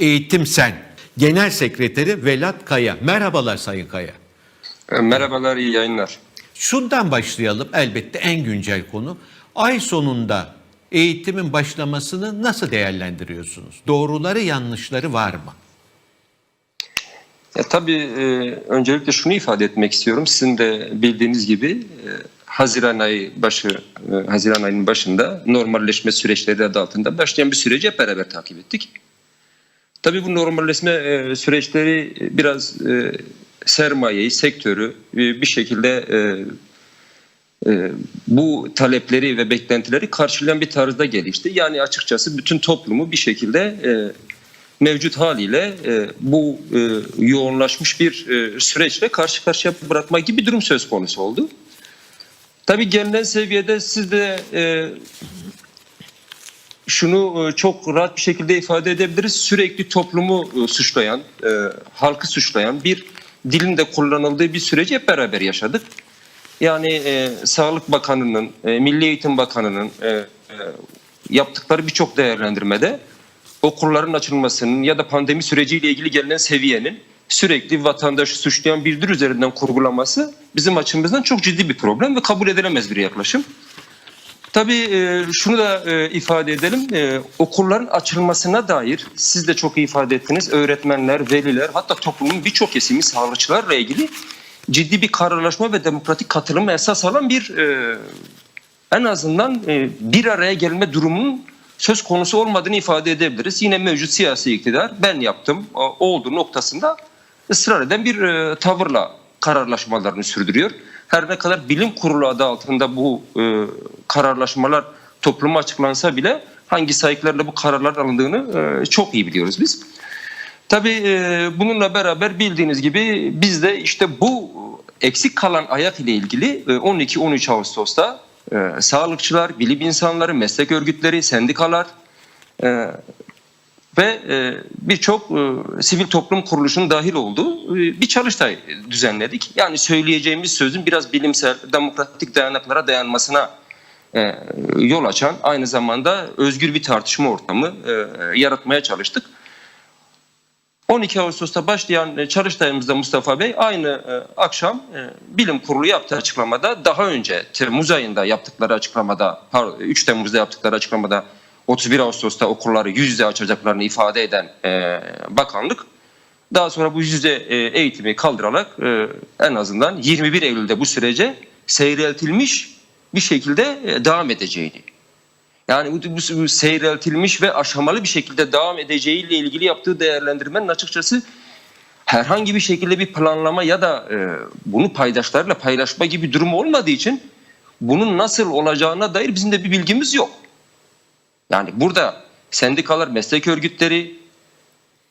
Eğitim Sen Genel Sekreteri Velat Kaya. Merhabalar Sayın Kaya. E, Merhabalar, iyi yayınlar. Şundan başlayalım elbette en güncel konu. Ay sonunda eğitimin başlamasını nasıl değerlendiriyorsunuz? Doğruları yanlışları var mı? Ya, tabii e, öncelikle şunu ifade etmek istiyorum. Sizin de bildiğiniz gibi e, Haziran ayı başı, e, Haziran ayının başında normalleşme süreçleri adı altında başlayan bir süreci hep beraber takip ettik. Tabii bu normalleşme e, süreçleri biraz e, sermayeyi, sektörü e, bir şekilde e, e, bu talepleri ve beklentileri karşılayan bir tarzda gelişti. Yani açıkçası bütün toplumu bir şekilde e, mevcut haliyle e, bu e, yoğunlaşmış bir e, süreçle karşı karşıya bırakma gibi bir durum söz konusu oldu. Tabii gelinen seviyede siz de e, şunu e, çok rahat bir şekilde ifade edebiliriz. Sürekli toplumu e, suçlayan, e, halkı suçlayan bir dilin de kullanıldığı bir süreci hep beraber yaşadık. Yani Sağlık Bakanı'nın, Milli Eğitim Bakanı'nın yaptıkları birçok değerlendirmede okulların açılmasının ya da pandemi süreciyle ilgili gelinen seviyenin sürekli vatandaşı suçlayan bir dil üzerinden kurgulaması bizim açımızdan çok ciddi bir problem ve kabul edilemez bir yaklaşım. Tabii e, şunu da e, ifade edelim. E, okulların açılmasına dair siz de çok ifade ettiniz. Öğretmenler, veliler hatta toplumun birçok kesimi sağlıkçılarla ilgili ciddi bir kararlaşma ve demokratik katılımı esas alan bir en azından bir araya gelme durumunun söz konusu olmadığını ifade edebiliriz. Yine mevcut siyasi iktidar ben yaptım olduğu noktasında ısrar eden bir tavırla kararlaşmalarını sürdürüyor. Her ne kadar bilim kurulu adı altında bu e, kararlaşmalar topluma açıklansa bile hangi sayıklarla bu kararlar alındığını e, çok iyi biliyoruz biz. Tabii e, bununla beraber bildiğiniz gibi biz de işte bu eksik kalan ayak ile ilgili e, 12-13 Ağustos'ta e, sağlıkçılar, bilim insanları, meslek örgütleri, sendikalar e, ve e, birçok e, sivil toplum kuruluşunun dahil olduğu e, bir çalıştay düzenledik. Yani söyleyeceğimiz sözün biraz bilimsel, demokratik dayanaklara dayanmasına yol açan, aynı zamanda özgür bir tartışma ortamı yaratmaya çalıştık. 12 Ağustos'ta başlayan çalıştayımızda Mustafa Bey aynı akşam bilim kurulu yaptığı açıklamada daha önce Temmuz ayında yaptıkları açıklamada pardon, 3 Temmuz'da yaptıkları açıklamada 31 Ağustos'ta okulları yüz yüze açacaklarını ifade eden e, bakanlık daha sonra bu yüz yüze e, eğitimi kaldırarak e, en azından 21 Eylül'de bu sürece seyreltilmiş bir şekilde e, devam edeceğini yani bu, bu, bu seyreltilmiş ve aşamalı bir şekilde devam edeceğiyle ilgili yaptığı değerlendirmenin açıkçası herhangi bir şekilde bir planlama ya da e, bunu paydaşlarla paylaşma gibi durum olmadığı için bunun nasıl olacağına dair bizim de bir bilgimiz yok. Yani burada sendikalar, meslek örgütleri,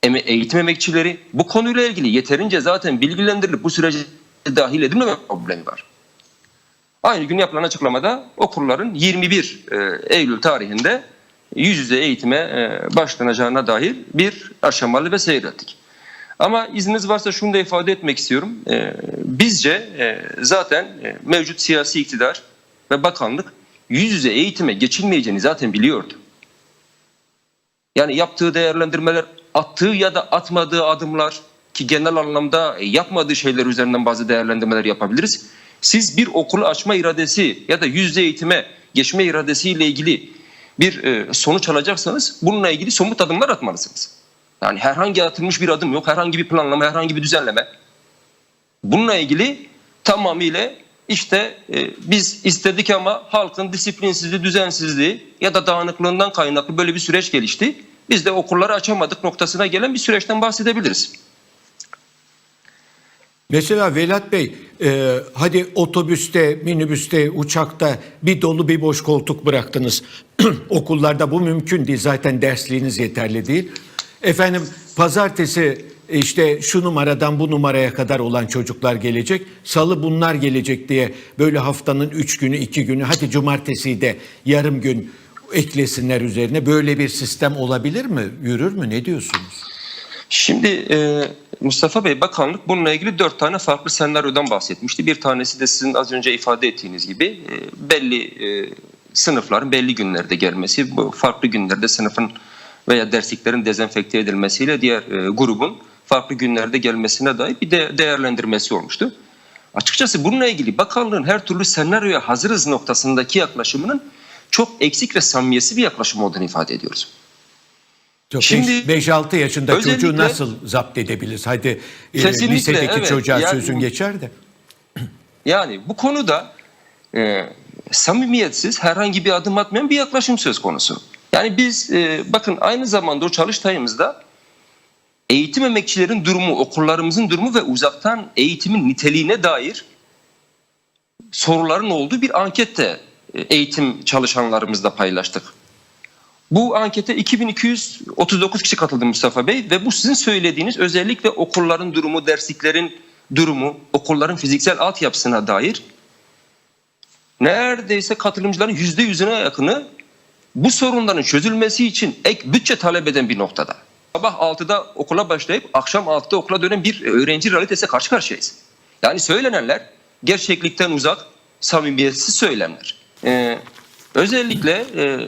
eğitim emekçileri bu konuyla ilgili yeterince zaten bilgilendirilip bu sürece dahil edilmeme problemi var. Aynı gün yapılan açıklamada okulların 21 e, Eylül tarihinde yüz yüze eğitime e, başlanacağına dair bir aşamalı ve seyrettik. Ama izniniz varsa şunu da ifade etmek istiyorum. E, Bizce zaten mevcut siyasi iktidar ve bakanlık yüz yüze eğitime geçilmeyeceğini zaten biliyordu. Yani yaptığı değerlendirmeler, attığı ya da atmadığı adımlar ki genel anlamda yapmadığı şeyler üzerinden bazı değerlendirmeler yapabiliriz. Siz bir okulu açma iradesi ya da yüzde eğitime geçme iradesiyle ilgili bir e, sonuç alacaksanız bununla ilgili somut adımlar atmalısınız. Yani herhangi atılmış bir adım yok, herhangi bir planlama, herhangi bir düzenleme. Bununla ilgili tamamıyla işte e, biz istedik ama halkın disiplinsizliği, düzensizliği ya da dağınıklığından kaynaklı böyle bir süreç gelişti. Biz de okulları açamadık noktasına gelen bir süreçten bahsedebiliriz. Mesela Velat Bey, e, hadi otobüste, minibüste, uçakta bir dolu bir boş koltuk bıraktınız. Okullarda bu mümkün değil. Zaten dersliğiniz yeterli değil. Efendim pazartesi işte şu numaradan bu numaraya kadar olan çocuklar gelecek. Salı bunlar gelecek diye böyle haftanın üç günü, iki günü, hadi cumartesiyi de yarım gün eklesinler üzerine. Böyle bir sistem olabilir mi? Yürür mü? Ne diyorsunuz? Şimdi e, Mustafa Bey bakanlık bununla ilgili dört tane farklı senaryodan bahsetmişti. Bir tanesi de sizin az önce ifade ettiğiniz gibi e, belli e, sınıfların belli günlerde gelmesi, bu farklı günlerde sınıfın veya dersliklerin dezenfekte edilmesiyle diğer e, grubun farklı günlerde gelmesine dair bir de değerlendirmesi olmuştu. Açıkçası bununla ilgili bakanlığın her türlü senaryoya hazırız noktasındaki yaklaşımının çok eksik ve samimiyetsiz bir yaklaşım olduğunu ifade ediyoruz. Çok Şimdi 5-6 yaşında çocuğu nasıl zapt edebiliriz? Hadi e, lisedeki evet. çocuğa Yani- sözün geçer de. Yani bu konuda e, samimiyetsiz herhangi bir adım atmayan bir yaklaşım söz konusu. Yani biz e, bakın aynı zamanda o çalıştayımızda eğitim emekçilerin durumu, okullarımızın durumu ve uzaktan eğitimin niteliğine dair soruların olduğu bir ankette eğitim çalışanlarımızla paylaştık. Bu ankete 2239 kişi katıldı Mustafa Bey ve bu sizin söylediğiniz özellikle okulların durumu, dersliklerin durumu, okulların fiziksel altyapısına dair neredeyse katılımcıların yüzde yüzüne yakını bu sorunların çözülmesi için ek bütçe talep eden bir noktada. Sabah 6'da okula başlayıp akşam 6'da okula dönen bir öğrenci realitesiyle karşı karşıyayız. Yani söylenenler gerçeklikten uzak, samimiyetsiz söylemler. Ee, özellikle e,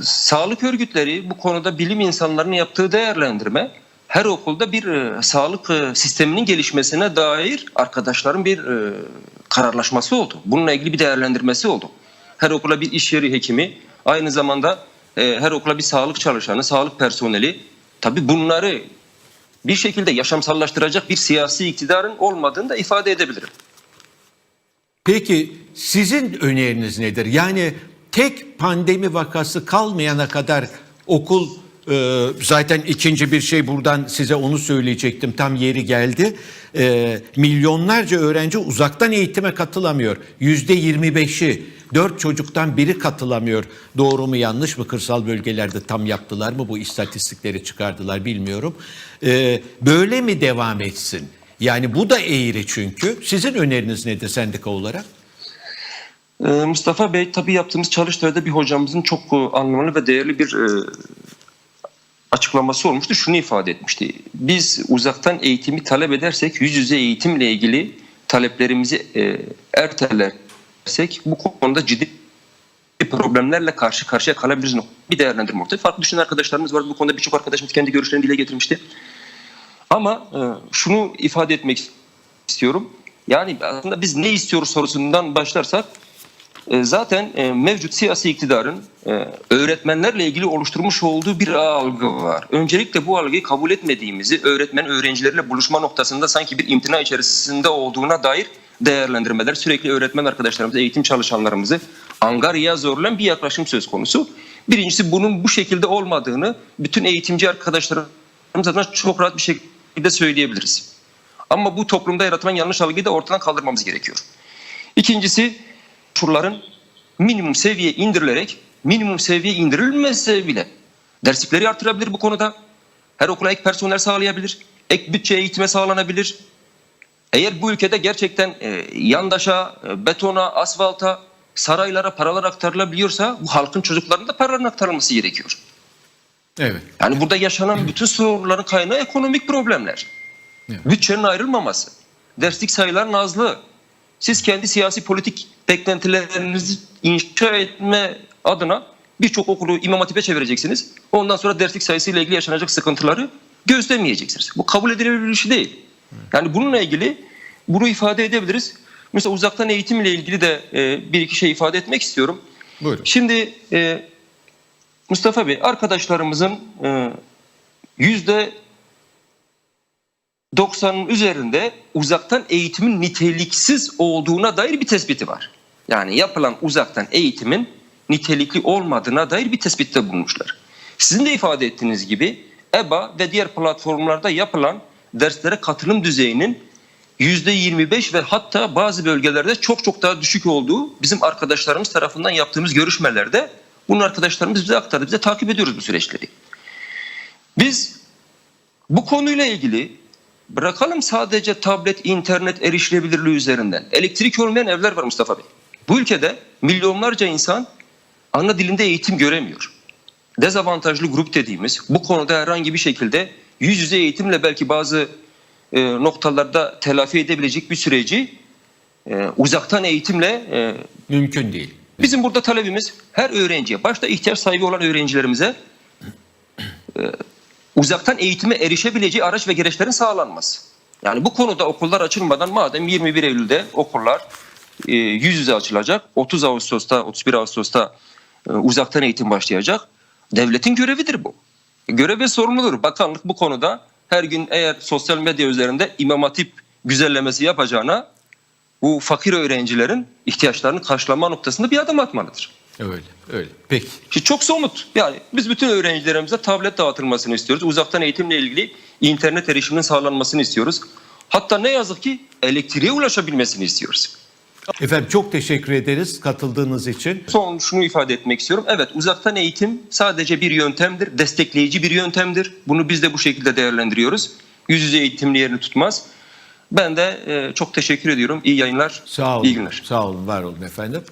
sağlık örgütleri bu konuda bilim insanlarının yaptığı değerlendirme her okulda bir e, sağlık e, sisteminin gelişmesine dair arkadaşların bir e, kararlaşması oldu. Bununla ilgili bir değerlendirmesi oldu. Her okula bir iş yeri hekimi, aynı zamanda e, her okula bir sağlık çalışanı, sağlık personeli. Tabii bunları bir şekilde yaşamsallaştıracak bir siyasi iktidarın olmadığını da ifade edebilirim. Peki sizin öneriniz nedir? Yani tek pandemi vakası kalmayana kadar okul e, zaten ikinci bir şey buradan size onu söyleyecektim tam yeri geldi. E, milyonlarca öğrenci uzaktan eğitime katılamıyor. Yüzde 25'i dört çocuktan biri katılamıyor. Doğru mu yanlış mı kırsal bölgelerde tam yaptılar mı bu istatistikleri çıkardılar bilmiyorum. E, böyle mi devam etsin? Yani bu da eğri çünkü. Sizin öneriniz nedir sendika olarak? Ee, Mustafa Bey tabii yaptığımız çalıştayda bir hocamızın çok e, anlamlı ve değerli bir e, açıklaması olmuştu. Şunu ifade etmişti. Biz uzaktan eğitimi talep edersek yüz yüze eğitimle ilgili taleplerimizi e, ertelersek bu konuda ciddi problemlerle karşı karşıya kalabiliriz. Bir değerlendirme ortaya. Farklı düşünen arkadaşlarımız var. Bu konuda birçok arkadaşımız kendi görüşlerini dile getirmişti. Ama e, şunu ifade etmek istiyorum. Yani aslında biz ne istiyoruz sorusundan başlarsak e, zaten e, mevcut siyasi iktidarın öğretmenlerle ilgili oluşturmuş olduğu bir algı var. Öncelikle bu algıyı kabul etmediğimizi, öğretmen öğrencilerle buluşma noktasında sanki bir imtina içerisinde olduğuna dair değerlendirmeler, sürekli öğretmen arkadaşlarımızı, eğitim çalışanlarımızı angarya zorlayan bir yaklaşım söz konusu. Birincisi bunun bu şekilde olmadığını bütün eğitimci arkadaşlarımız adına çok rahat bir şekilde söyleyebiliriz. Ama bu toplumda yaratılan yanlış algıyı da ortadan kaldırmamız gerekiyor. İkincisi şuraların minimum seviye indirilerek minimum seviye indirilmezse bile derslikleri artırabilir bu konuda. Her okula ek personel sağlayabilir. Ek bütçe eğitime sağlanabilir. Eğer bu ülkede gerçekten e, yandaşa, e, betona, asfalta, saraylara paralar aktarılabiliyorsa bu halkın çocuklarının da paraların aktarılması gerekiyor. Evet. Yani burada yaşanan bütün sorunların kaynağı ekonomik problemler. Evet. Bütçenin ayrılmaması, derslik sayıların azlığı. Siz kendi siyasi politik beklentilerinizi inşa etme adına birçok okulu İmam Hatip'e çevireceksiniz. Ondan sonra derslik sayısıyla ilgili yaşanacak sıkıntıları gözlemeyeceksiniz. Bu kabul edilebilir bir şey değil. Yani bununla ilgili bunu ifade edebiliriz. Mesela uzaktan eğitimle ilgili de e, bir iki şey ifade etmek istiyorum. Buyurun. Şimdi e, Mustafa Bey arkadaşlarımızın e, yüzde 90'ın üzerinde uzaktan eğitimin niteliksiz olduğuna dair bir tespiti var. Yani yapılan uzaktan eğitimin nitelikli olmadığına dair bir tespitte bulmuşlar. Sizin de ifade ettiğiniz gibi EBA ve diğer platformlarda yapılan derslere katılım düzeyinin %25 ve hatta bazı bölgelerde çok çok daha düşük olduğu bizim arkadaşlarımız tarafından yaptığımız görüşmelerde bunun arkadaşlarımız bize aktardı. Bize takip ediyoruz bu süreçleri. Biz bu konuyla ilgili bırakalım sadece tablet, internet erişilebilirliği üzerinden. Elektrik olmayan evler var Mustafa Bey. Bu ülkede milyonlarca insan ana dilinde eğitim göremiyor. Dezavantajlı grup dediğimiz bu konuda herhangi bir şekilde yüz yüze eğitimle belki bazı e, noktalarda telafi edebilecek bir süreci e, uzaktan eğitimle e, Mümkün değil. Bizim burada talebimiz her öğrenciye, başta ihtiyaç sahibi olan öğrencilerimize uzaktan eğitime erişebileceği araç ve gereçlerin sağlanması. Yani bu konuda okullar açılmadan madem 21 Eylül'de okullar e, yüz yüze açılacak, 30 Ağustos'ta, 31 Ağustos'ta e, uzaktan eğitim başlayacak. Devletin görevidir bu. Görev ve sorumludur. Bakanlık bu konuda her gün eğer sosyal medya üzerinde imam hatip güzellemesi yapacağına bu fakir öğrencilerin ihtiyaçlarını karşılama noktasında bir adım atmalıdır. Öyle, öyle. Peki. Şimdi çok somut. Yani biz bütün öğrencilerimize tablet dağıtılmasını istiyoruz. Uzaktan eğitimle ilgili internet erişiminin sağlanmasını istiyoruz. Hatta ne yazık ki elektriğe ulaşabilmesini istiyoruz. Efendim çok teşekkür ederiz katıldığınız için. Son şunu ifade etmek istiyorum. Evet uzaktan eğitim sadece bir yöntemdir, destekleyici bir yöntemdir. Bunu biz de bu şekilde değerlendiriyoruz. Yüz yüze eğitimin yerini tutmaz. Ben de e, çok teşekkür ediyorum. İyi yayınlar, Sağ olun. iyi günler. Sağ olun, var olun efendim.